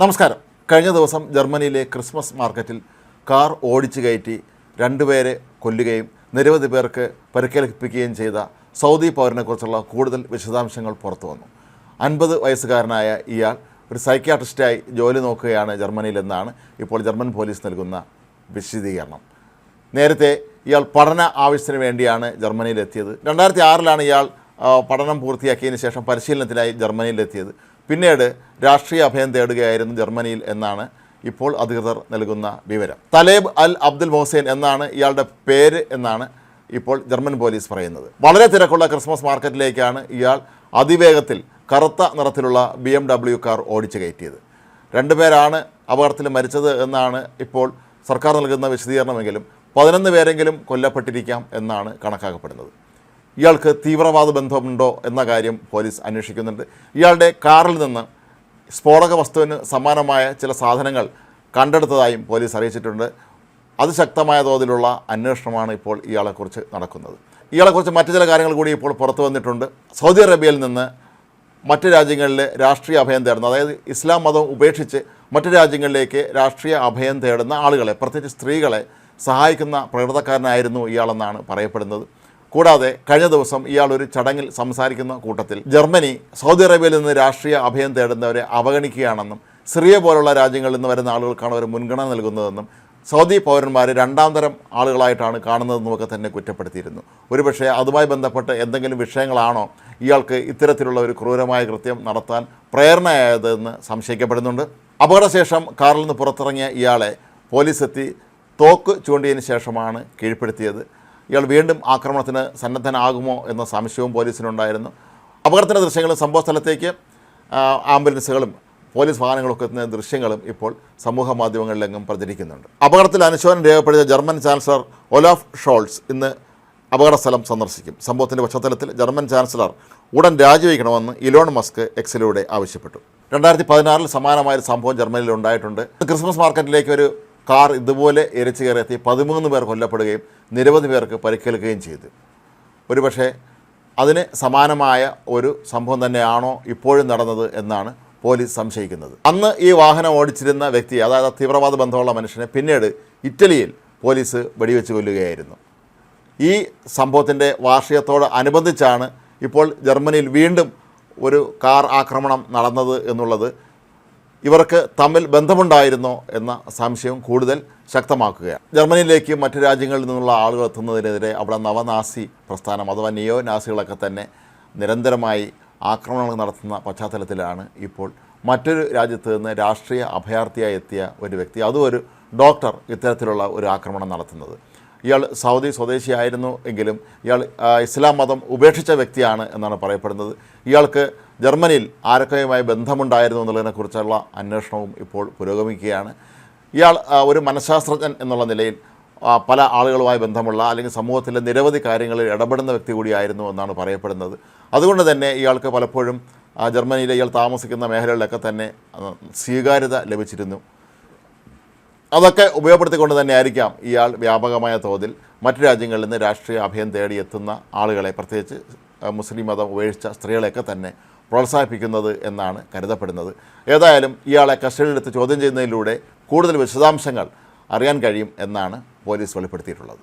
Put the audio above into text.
നമസ്കാരം. കഴിഞ്ഞ ദിവസം ജർമ്മനിയിലെ ക്രിസ്മസ് മാർക്കറ്റിൽ കാർ ഓടിച്ചു കയറ്റി രണ്ടുപേരെ കൊല്ലുകയും നിരവധി പേർക്ക് പരിക്കേൽപ്പിക്കുകയും ചെയ്ത സൗദി പൗരനെക്കുറിച്ചുള്ള കൂടുതൽ വിശദാംശങ്ങൾ പുറത്തു വന്നു. അൻപത് വയസ്സുകാരനായ ഇയാൾ ഒരു സൈക്യാട്രിസ്റ്റായി ജോലി നോക്കുകയാണ് ജർമ്മനിയിലെന്നാണ് ഇപ്പോൾ ജർമ്മൻ പോലീസ് നൽകുന്ന വിശദീകരണം. നേരത്തെ ഇയാൾ പഠന ആവശ്യത്തിന് വേണ്ടിയാണ് ജർമ്മനിയിലെത്തിയത്. രണ്ടായിരത്തി ആറിലാണ് ഇയാൾ പഠനം പൂർത്തിയാക്കിയതിന് ശേഷം പരിശീലനത്തിനായി ജർമ്മനിയിലെത്തിയത്. പിന്നീട് രാഷ്ട്രീയ അഭയം തേടുകയായിരുന്നു ജർമ്മനിയിൽ എന്നാണ് ഇപ്പോൾ അധികൃതർ നൽകുന്ന വിവരം. തലേബ് അൽ അബ്ദുൽ മൊഹസൈൻ എന്നാണ് ഇയാളുടെ പേര് എന്നാണ് ഇപ്പോൾ ജർമ്മൻ പോലീസ് പറയുന്നത്. വളരെ തിരക്കുള്ള ക്രിസ്മസ് മാർക്കറ്റിലേക്കാണ് ഇയാൾ അതിവേഗത്തിൽ കറുത്ത നിറത്തിലുള്ള ബി എം ഡബ്ല്യു കാർ ഓടിച്ചു കയറ്റിയത്. രണ്ടുപേരാണ് അപകടത്തിൽ മരിച്ചത് എന്നാണ് ഇപ്പോൾ സർക്കാർ നൽകുന്ന വിശദീകരണമെങ്കിലും പതിനൊന്ന് പേരെങ്കിലും കൊല്ലപ്പെട്ടിരിക്കാം എന്നാണ് കണക്കാക്കപ്പെടുന്നത്. ഇയാൾക്ക് തീവ്രവാദ ബന്ധമുണ്ടോ എന്ന കാര്യം പോലീസ് അന്വേഷിക്കുന്നുണ്ട്. ഇയാളുടെ കാറിൽ നിന്ന് സ്ഫോടക വസ്തുവിന് സമാനമായ ചില സാധനങ്ങൾ കണ്ടെടുത്തതായും പോലീസ് അറിയിച്ചിട്ടുണ്ട്. അതിശക്തമായ തോതിലുള്ള അന്വേഷണമാണ് ഇപ്പോൾ ഇയാളെക്കുറിച്ച് നടക്കുന്നത്. ഇയാളെക്കുറിച്ച് മറ്റു ചില കാര്യങ്ങൾ കൂടി ഇപ്പോൾ പുറത്തു വന്നിട്ടുണ്ട്. സൗദി അറേബ്യയിൽ നിന്ന് മറ്റ് രാജ്യങ്ങളിലെ രാഷ്ട്രീയ അഭയം തേടുന്ന അതായത് ഇസ്ലാം മതം ഉപേക്ഷിച്ച് മറ്റ് രാജ്യങ്ങളിലേക്ക് രാഷ്ട്രീയ അഭയം തേടുന്ന ആളുകളെ പ്രത്യേകിച്ച് സ്ത്രീകളെ സഹായിക്കുന്ന പ്രകൃതക്കാരനായിരുന്നു ഇയാളെന്നാണ് പറയപ്പെടുന്നത്. കൂടാതെ കഴിഞ്ഞ ദിവസം ഇയാൾ ഒരു ചടങ്ങിൽ സംസാരിക്കുന്ന കൂട്ടത്തിൽ ജർമ്മനി സൗദി അറേബ്യയിൽ നിന്ന് രാഷ്ട്രീയ അഭയം തേടുന്നവരെ അവഗണിക്കുകയാണെന്നും സിറിയ പോലുള്ള രാജ്യങ്ങളിൽ നിന്ന് വരുന്ന ആളുകൾക്കാണ് അവർ മുൻഗണന നൽകുന്നതെന്നും സൗദി പൗരന്മാർ രണ്ടാം തരം ആളുകളായിട്ടാണ് കാണുന്നതെന്നുമൊക്കെ തന്നെ കുറ്റപ്പെടുത്തിയിരുന്നു. ഒരുപക്ഷെ അതുമായി ബന്ധപ്പെട്ട് എന്തെങ്കിലും വിഷയങ്ങളാണോ ഇയാൾക്ക് ഇത്തരത്തിലുള്ള ഒരു ക്രൂരമായ കൃത്യം നടത്താൻ പ്രേരണയായതെന്ന് സംശയിക്കപ്പെടുന്നുണ്ട്. അപകടശേഷം കാറിൽ നിന്ന് പുറത്തിറങ്ങിയ ഇയാളെ പോലീസ് എത്തി തോക്ക് ചൂണ്ടിയതിന് ശേഷമാണ് കീഴ്പ്പെടുത്തിയത്. ഇയാൾ വീണ്ടും ആക്രമണത്തിന് സന്നദ്ധനാകുമോ എന്ന സംശയവും പോലീസിനുണ്ടായിരുന്നു. അപകടത്തിന്റെ ദൃശ്യങ്ങളും സംഭവ സ്ഥലത്തേക്ക് ആംബുലൻസുകളും പോലീസ് വാഹനങ്ങളൊക്കെ എത്തുന്ന ദൃശ്യങ്ങളും ഇപ്പോൾ സമൂഹ മാധ്യമങ്ങളിലെങ്ങും പ്രചരിക്കുന്നുണ്ട്. അപകടത്തിൽ അനുശോചനം രേഖപ്പെടുത്തിയ ജർമ്മൻ ചാൻസലർ ഒലാഫ് ഷോൾസ് ഇന്ന് അപകട സ്ഥലം സന്ദർശിക്കും. സംഭവത്തിന്റെ പശ്ചാത്തലത്തിൽ ജർമ്മൻ ചാൻസലർ ഉടൻ രാജിവെക്കണമെന്ന് ഇലോൺ മസ്ക് എക്സിലൂടെ ആവശ്യപ്പെട്ടു. രണ്ടായിരത്തി പതിനാറിൽ സമാനമായ സംഭവം ജർമ്മനിയിൽ ഉണ്ടായിട്ടുണ്ട്. ക്രിസ്മസ് മാർക്കറ്റിലേക്ക് ഒരു കാർ ഇതുപോലെ എരിച്ചു കയറിയെത്തി പതിമൂന്ന് പേർ കൊല്ലപ്പെടുകയും നിരവധി പേർക്ക് പരിക്കേൽക്കുകയും ചെയ്തു. ഒരുപക്ഷെ അതിന് സമാനമായ ഒരു സംഭവം തന്നെയാണോ ഇപ്പോഴും നടന്നത് എന്നാണ് പോലീസ് സംശയിക്കുന്നത്. അന്ന് ഈ വാഹനം ഓടിച്ചിരുന്ന വ്യക്തി അതായത് തീവ്രവാദ ബന്ധമുള്ള മനുഷ്യനെ പിന്നീട് ഇറ്റലിയിൽ പോലീസ് വെടിവെച്ച് കൊല്ലുകയായിരുന്നു. ഈ സംഭവത്തിന്റെ വാർഷികത്തോട് അനുബന്ധിച്ചാണ് ഇപ്പോൾ ജർമ്മനിയിൽ വീണ്ടും ഒരു കാർ ആക്രമണം നടന്നത് എന്നുള്ളത് ഇവർക്ക് തമ്മിൽ ബന്ധമുണ്ടായിരുന്നോ എന്ന സംശയം കൂടുതൽ ശക്തമാക്കുകയാണ്. ജർമ്മനിയിലേക്ക് മറ്റു രാജ്യങ്ങളിൽ നിന്നുള്ള ആളുകൾ എത്തുന്നതിനെതിരെ അവിടെ നവനാസി പ്രസ്ഥാനം അഥവാ നിയോ നാസികളൊക്കെ തന്നെ നിരന്തരമായി ആക്രമണങ്ങൾ നടത്തുന്ന പശ്ചാത്തലത്തിലാണ് ഇപ്പോൾ മറ്റൊരു രാജ്യത്ത് നിന്ന് രാഷ്ട്രീയ അഭയാർത്ഥിയായി എത്തിയ ഒരു വ്യക്തി. അതും ഒരു ഡോക്ടർ ഇത്തരത്തിലുള്ള ഒരു ആക്രമണം നടത്തുന്നത്. ഇയാൾ സൗദി സ്വദേശിയായിരുന്നു എങ്കിലും ഇയാൾ ഇസ്ലാം മതം ഉപേക്ഷിച്ച വ്യക്തിയാണ് എന്നാണ് പറയപ്പെടുന്നത്. ഇയാൾക്ക് ജർമ്മനിയിൽ ആരൊക്കെയുമായി ബന്ധമുണ്ടായിരുന്നു എന്നുള്ളതിനെക്കുറിച്ചുള്ള അന്വേഷണവും ഇപ്പോൾ പുരോഗമിക്കുകയാണ്. ഇയാൾ ഒരു മനഃശാസ്ത്രജ്ഞൻ എന്നുള്ള നിലയിൽ പല ആളുകളുമായി ബന്ധമുള്ള അല്ലെങ്കിൽ സമൂഹത്തിലെ നിരവധി കാര്യങ്ങളിൽ ഇടപെടുന്ന വ്യക്തി കൂടിയായിരുന്നു എന്നാണ് പറയപ്പെടുന്നത്. അതുകൊണ്ട് തന്നെ ഇയാൾക്ക് പലപ്പോഴും ജർമ്മനിയിലെ ഇയാൾ താമസിക്കുന്ന മേഖലകളിലൊക്കെ തന്നെ സ്വീകാര്യത ലഭിച്ചിരുന്നു. അതൊക്കെ ഉപയോഗപ്പെടുത്തിക്കൊണ്ട് തന്നെ ആയിരിക്കാം ഇയാൾ വ്യാപകമായ തോതിൽ മറ്റു രാജ്യങ്ങളിൽ നിന്ന് രാഷ്ട്രീയ അഭയം തേടി എത്തുന്ന ആളുകളെ പ്രത്യേകിച്ച് മുസ്ലിം മതം ഉപേക്ഷിച്ച സ്ത്രീകളെയൊക്കെ തന്നെ പ്രോത്സാഹിപ്പിക്കുന്നത് എന്നാണ് കരുതപ്പെടുന്നത്. ഏതായാലും ഇയാളെ കസ്റ്റഡിയിലെടുത്ത് ചോദ്യം ചെയ്യുന്നതിലൂടെ കൂടുതൽ വിശദാംശങ്ങൾ അറിയാൻ കഴിയും എന്നാണ് പോലീസ് വെളിപ്പെടുത്തിയിട്ടുള്ളത്.